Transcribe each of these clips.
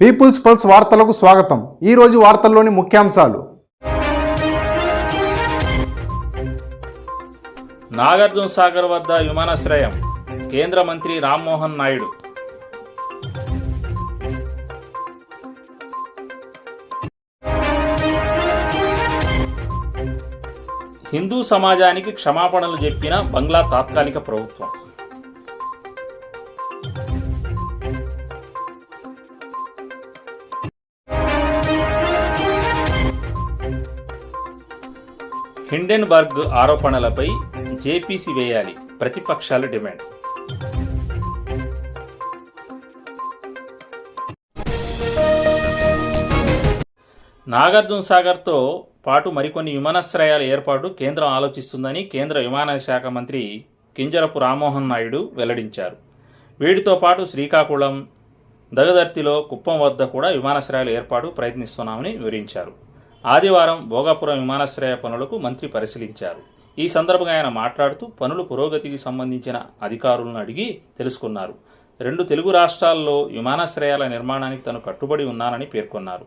Peoples pulse వార్తలకు స్వాగతం. ఈరోజు వార్తల్లోని ముఖ్యాంశాలు. నాగార్జున సాగర్ వద్ద విమానాశ్రయం. కేంద్ర మంత్రి రామ్మోహన్ నాయుడు. హిందూ సమాజానికి క్షమాపణలు చెప్పిన బంగ్లా తాత్కాలిక ప్రభుత్వం. హిండెన్బర్గ్ ఆరోపణలపై జేపీసీ వేయాలి. ప్రతిపక్షాల డిమాండ్. నాగార్జున సాగర్తో పాటు మరికొన్ని విమానాశ్రయాల ఏర్పాటు కేంద్రం ఆలోచిస్తుందని కేంద్ర విమానయాన శాఖ మంత్రి కింజరపు రామ్మోహన్ నాయుడు వెల్లడించారు. వీటితో పాటు శ్రీకాకుళం దగదర్తిలో కుప్పం వద్ద కూడా విమానాశ్రయాల ఏర్పాటు ప్రయత్నిస్తున్నామని వివరించారు. ఆదివారం భోగాపురం విమానాశ్రయ పనులకు మంత్రి పరిశీలించారు. ఈ సందర్భంగా ఆయన మాట్లాడుతూ పనుల పురోగతికి సంబంధించిన అధికారులను అడిగి తెలుసుకున్నారు. రెండు తెలుగు రాష్ట్రాల్లో విమానాశ్రయాల నిర్మాణానికి తను కట్టుబడి ఉన్నానని పేర్కొన్నారు.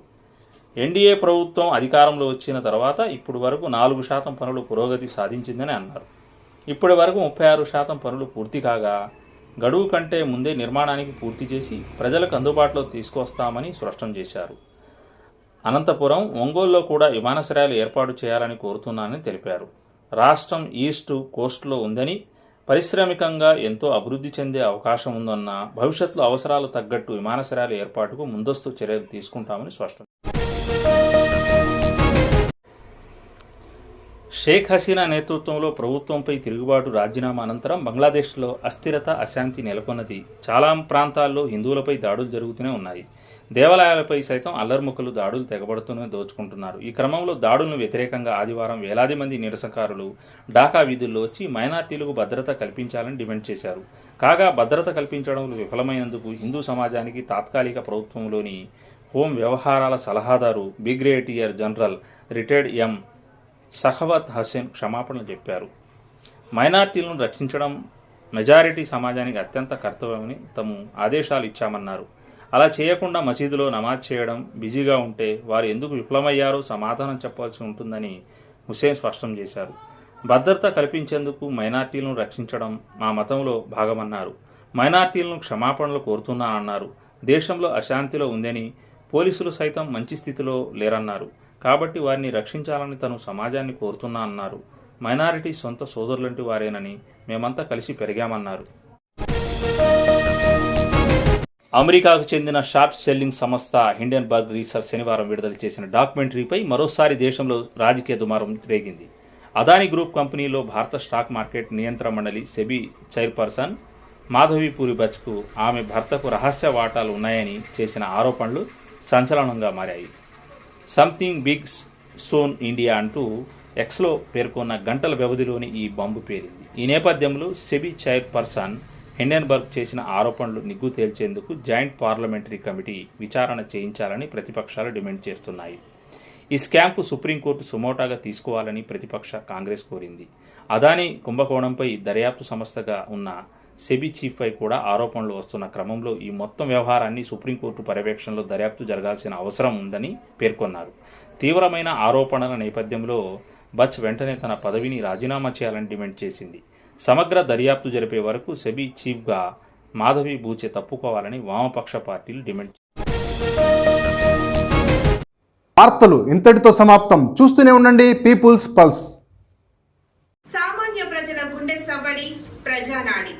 ఎన్డీఏ ప్రభుత్వం అధికారంలో వచ్చిన తర్వాత ఇప్పుడు వరకు నాలుగు శాతం పనులు పురోగతి సాధించిందని అన్నారు. ఇప్పటి వరకు ముప్పై ఆరు శాతం పనులు పూర్తి కాగా గడువు కంటే ముందే నిర్మాణానికి పూర్తి చేసి ప్రజలకు అందుబాటులో తీసుకొస్తామని స్పష్టం చేశారు. అనంతపురం ఒంగోలులో కూడా విమానాశ్రయాలు ఏర్పాటు చేయాలని కోరుతున్నానని తెలిపారు. రాష్ట్రం ఈస్ట్ కోస్ట్లో ఉందని పరిశ్రమికంగా ఎంతో అభివృద్ధి చెందే అవకాశం ఉందన్న భవిష్యత్తులో అవసరాలు తగ్గట్టు విమానాశ్రయాల ఏర్పాటుకు ముందస్తు చర్యలు తీసుకుంటామని స్పష్టం. షేక్ హసీనా నేతృత్వంలో ప్రభుత్వంపై తిరుగుబాటు రాజీనామా అనంతరం బంగ్లాదేశ్లో అస్థిరత అశాంతి నెలకొన్నది. చాలా ప్రాంతాల్లో హిందువులపై దాడులు జరుగుతూనే ఉన్నాయి. దేవాలయాలపై సైతం అల్లర్ముక్కలు దాడులు తెగబడుతూనే దోచుకుంటున్నారు. ఈ క్రమంలో దాడులను వ్యతిరేకంగా ఆదివారం వేలాది మంది నిరసనకారులు ఢాకా వీధుల్లో వచ్చి మైనార్టీలకు భద్రత కల్పించాలని డిమాండ్ చేశారు. కాగా భద్రత కల్పించడంలో విఫలమైనందుకు హిందూ సమాజానికి తాత్కాలిక ప్రభుత్వంలోని హోం వ్యవహారాల సలహాదారు brigadier general retired M. Sakhawat Hossain క్షమాపణలు చెప్పారు. మైనార్టీలను రక్షించడం మెజారిటీ సమాజానికి అత్యంత కర్తవ్యమని తాము ఆదేశాలు ఇచ్చామన్నారు. అలా చేయకుండా మసీదులో నమాజ్ చేయడం బిజీగా ఉంటే వారు ఎందుకు విఫలమయ్యారో సమాధానం చెప్పాల్సి ఉంటుందని హుసేన్ స్పష్టం చేశారు. భద్రత కల్పించేందుకు మైనార్టీలను రక్షించడం మా మతంలో భాగమన్నారు. మైనార్టీలను క్షమాపణలు కోరుతున్నా అన్నారు. దేశంలో అశాంతిలో ఉందని పోలీసులు సైతం మంచి స్థితిలో లేరన్నారు. కాబట్టి వారిని రక్షించాలని తను సమాజాన్ని కోరుతున్నా అన్నారు. మైనారిటీ సొంత సోదరులంటి వారేనని మేమంతా కలిసి పెరిగామన్నారు. అమెరికాకు చెందిన షార్ట్ సెల్లింగ్ సంస్థ హిండెన్బర్గ్ రీసెర్చ్ శనివారం విడుదల చేసిన డాక్యుమెంటరీపై మరోసారి దేశంలో రాజకీయ దుమారం రేగింది. అదాని గ్రూప్ కంపెనీలో భారత స్టాక్ మార్కెట్ నియంత్రణ మండలి సెబీ చైర్పర్సన్ మాధవీపూరి బచ్కు ఆమె భర్తకు రహస్య వాటాలు ఉన్నాయని చేసిన ఆరోపణలు సంచలనంగా మారాయి. సంథింగ్ బిగ్ సోన్ ఇండియా అంటూ ఎక్స్లో పేర్కొన్న గంటల వ్యవధిలోని ఈ బాంబు పేరింది ఈ నేపథ్యంలో సెబీ చైర్పర్సన్ హిండెన్బర్గ్ చేసిన ఆరోపణలు నిగ్గు తేల్చేందుకు జాయింట్ పార్లమెంటరీ కమిటీ విచారణ చేయించాలని ప్రతిపక్షాలు డిమాండ్ చేస్తున్నాయి. ఈ స్కామ్కు సుప్రీంకోర్టు సుమోటాగా తీసుకోవాలని ప్రతిపక్ష కాంగ్రెస్ కోరింది. అదాని కుంభకోణంపై దర్యాప్తు సంస్థగా ఉన్న సెబీ చీఫ్పై కూడా ఆరోపణలు వస్తున్న క్రమంలో ఈ మొత్తం వ్యవహారాన్ని సుప్రీంకోర్టు పర్యవేక్షణలో దర్యాప్తు జరగాల్సిన అవసరం ఉందని పేర్కొన్నారు. తీవ్రమైన ఆరోపణల నేపథ్యంలో బచ్ వెంటనే తన పదవిని రాజీనామా చేయాలని డిమాండ్ చేసింది. సమగ్ర దర్యాప్తు జరిపే వరకు సెబీ చీఫ్గా మాధవి బూచే తప్పుకోవాలని వామపక్ష పార్టీలు డిమాండ్ వార్తలు ఇంతటితో సమాప్తం. చూస్తూనే ఉండండి పీపుల్స్ పల్స్. సామాన్య ప్రజల గుండె సవ్వడి ప్రజానాడి.